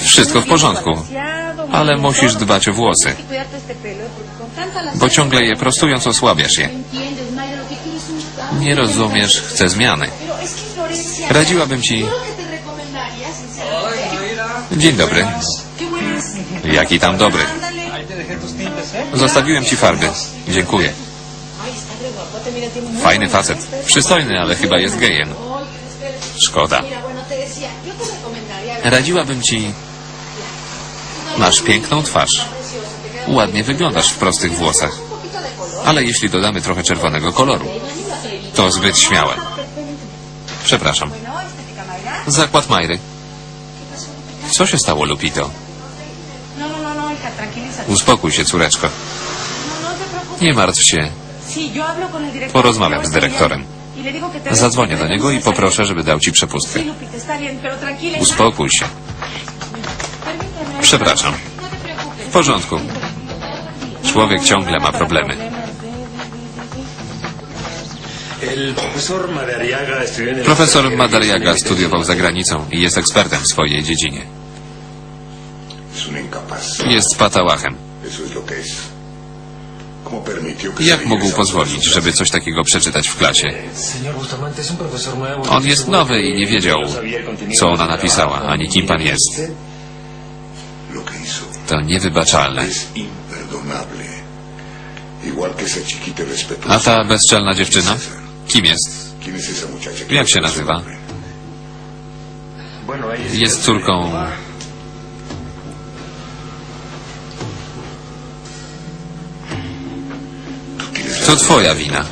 Wszystko w porządku, ale musisz dbać o włosy, bo ciągle je prostując osłabiasz je. Nie rozumiesz, chcę zmiany. Radziłabym ci... Dzień dobry. Jaki tam dobry. Zostawiłem ci farby. Dziękuję. Fajny facet. Przystojny, ale chyba jest gejem. Szkoda. Radziłabym ci... Masz piękną twarz. Ładnie wyglądasz w prostych włosach. Ale jeśli dodamy trochę czerwonego koloru, to zbyt śmiałe. Przepraszam. Zakład Majry. Co się stało, Lupito? Uspokój się, córeczko. Nie martw się. Porozmawiam z dyrektorem. Zadzwonię do niego i poproszę, żeby dał ci przepustkę. Uspokój się. Przepraszam. W porządku. Człowiek ciągle ma problemy. Profesor Madariaga studiował za granicą i jest ekspertem w swojej dziedzinie. Jest patałachem. Jak mógł pozwolić, żeby coś takiego przeczytać w klasie? On jest nowy i nie wiedział, co ona napisała, ani kim pan jest. To niewybaczalne. chiquita A ta bezczelna dziewczyna? Kim jest? Jak no się nazywa? Jest córką... To twoja wina.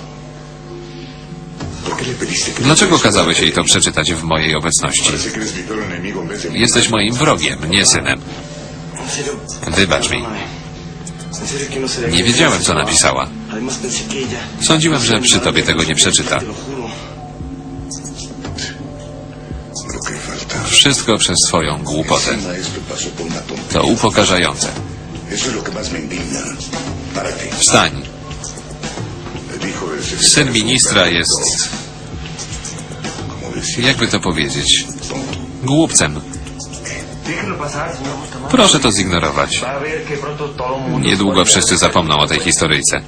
¿Por qué le pediste que Dlaczego kazałeś jej to przeczytać w mojej obecności? Jesteś moim wrogiem, nie synem. Wybacz mi. Nie wiedziałem, co napisała. Sądziłem, że przy tobie tego nie przeczyta. Wszystko przez swoją głupotę. To upokarzające. Eso Syn ministra jest, jakby to powiedzieć, głupcem. Proszę to zignorować. Niedługo wszyscy zapomną o tej historyjce.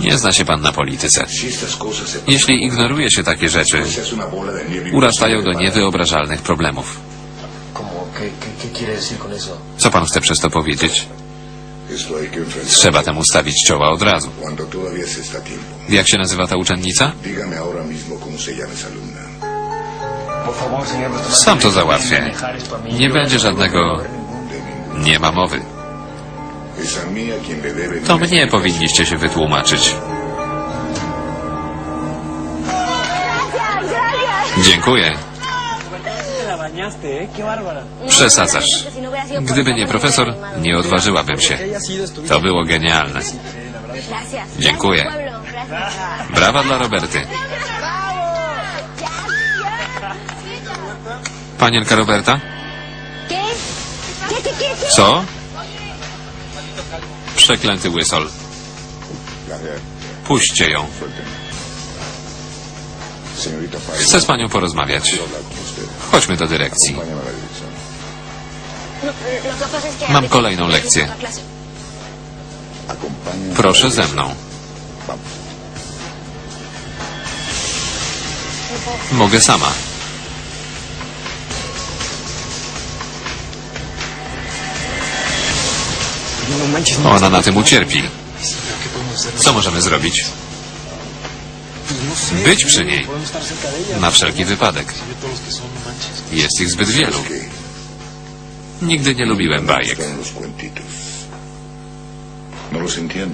Nie zna się pan na polityce. Jeśli ignoruje się takie rzeczy, urastają do niewyobrażalnych problemów. Co pan chce przez to powiedzieć? Trzeba temu stawić czoła od razu. Jak się nazywa ta uczennica? Sam to załatwię. Nie będzie żadnego... Nie ma mowy. To una mnie powinniście się wytłumaczyć. Dziękuję. Przesadzasz. Gdyby nie profesor, nie odważyłabym się. To było genialne. Dziękuję. Brawa dla Roberty. Panienka Roberta? Co? Przeklęty łysol. Puśćcie ją. Chcę z panią porozmawiać. Chodźmy do dyrekcji. Mam kolejną lekcję. Proszę ze mną. Mogę sama. Ona na tym ucierpi. Co możemy zrobić? Być przy niej. Na wszelki wypadek. Jest ich zbyt wielu. Nigdy nie lubiłem bajek.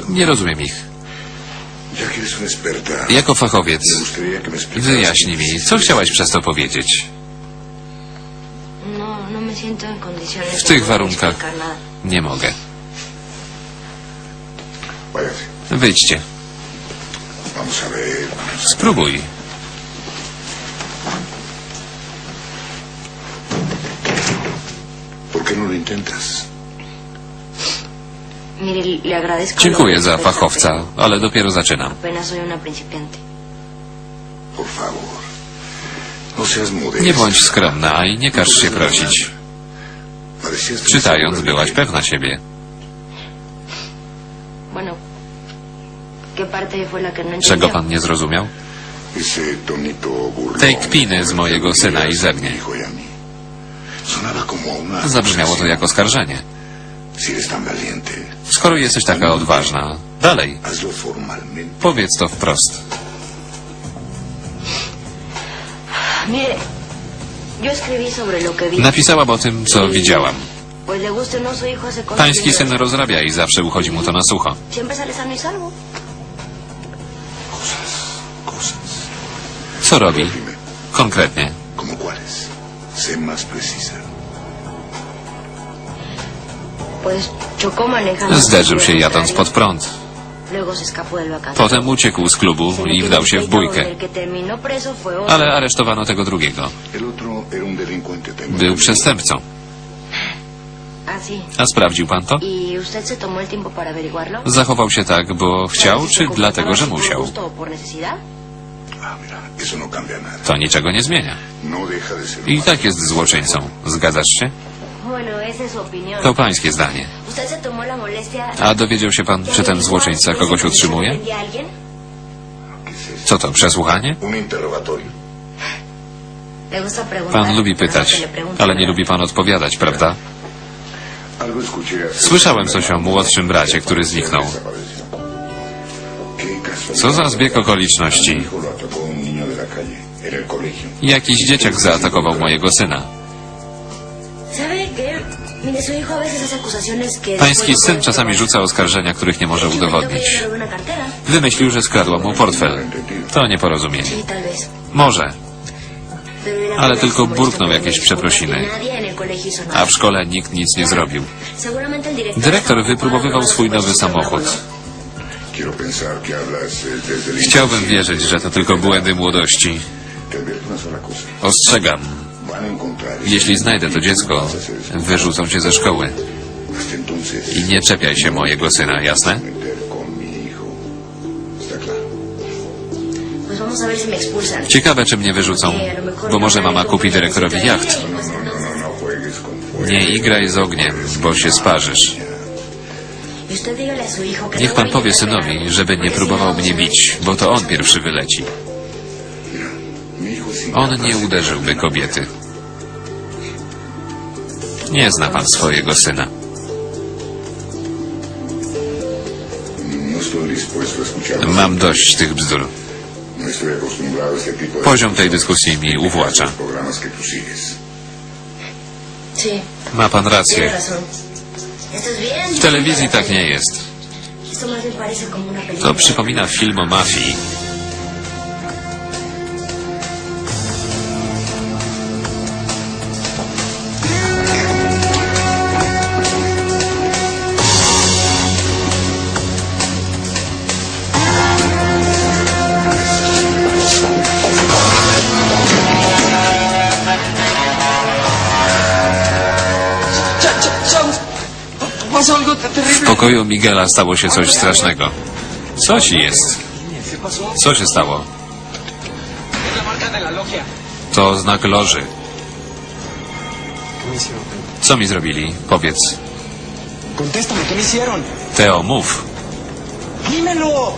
Nie rozumiem ich. Jako fachowiec, wyjaśnij mi, co chciałaś przez to powiedzieć. No, no. W tych warunkach nie mogę. Wyjdźcie. Agradezco... Dziękuję lo za fachowca, ale dopiero zaczynam. No. Nie bądź skromna i nie każ się prosić. Czytając, byłaś pewna siebie. Czego entendió? pan nie zrozumiał? Tej kpiny z mojego syna i ze mnie. Y. Zabrzmiało to jak oskarżenie. Skoro jesteś taka odważna, dalej, powiedz to wprost. Napisałam o tym, co widziałam. Guste o no, Pański syn rozrabia i zawsze uchodzi mu to na sucho. Co robi? Konkretnie. Zderzył się jadąc pod prąd. Luego se escapó del vacaciones. Potem uciekł z klubu i wdał się w bójkę. El que terminó preso fue otro. Ale aresztowano tego drugiego. El otro era un delincuente también. Był przestępcą. Ah. A sprawdził pan to? ¿Y usted se tomó el tiempo para averiguarlo? Zachował się tak, bo chciał, ¿Se czy dlatego, że musiał? To niczego nie zmienia. No I tak jest złoczyńcą. Zgadzasz się? To pańskie zdanie. ¿Usted se tomó la molestia... A dowiedział się pan, czy ten złoczyńca kogoś utrzymuje? Co to, przesłuchanie? Pan lubi no pytać, ale nie lubi pan odpowiadać, prawda? Słyszałem coś o młodszym bracie, który zniknął. Co za zbieg okoliczności. Jakiś dzieciak zaatakował mojego syna. Pański no syn czasami rzuca oskarżenia, których nie może yo udowodnić. Wymyślił, że skradła mu portfel. To nieporozumienie. Może, Ale verdad, tylko burknął jakieś przeprosiny. a w szkole nikt nic nie zrobił. Dyrektor wypróbowywał swój nowy samochód. Chciałbym wierzyć, że to tylko błędy młodości. Ostrzegam, jeśli znajdę to dziecko, wyrzucą cię ze szkoły. I nie czepiaj się mojego syna, jasne? Ciekawe, czy mnie wyrzucą, bo może mama kupi dyrektorowi jacht. No, no, no, no. Nie igraj z ogniem, bo się sparzysz. Niech pan powie synowi, żeby nie próbował mnie bić, bo to on pierwszy wyleci. On nie de uderzyłby kobiety. Nie zna pan swojego syna. Mam dość tych bzdur. Poziom tej dyskusji mi uwłacza. Ma pan rację. W telewizji tak nie jest. To przypomina film o mafii. Pokoju Miguela stało się coś strasznego. Co ci jest? Co się stało? To znak loży. Co mi zrobili? Powiedz. Teo, mów. ¡Dímelo!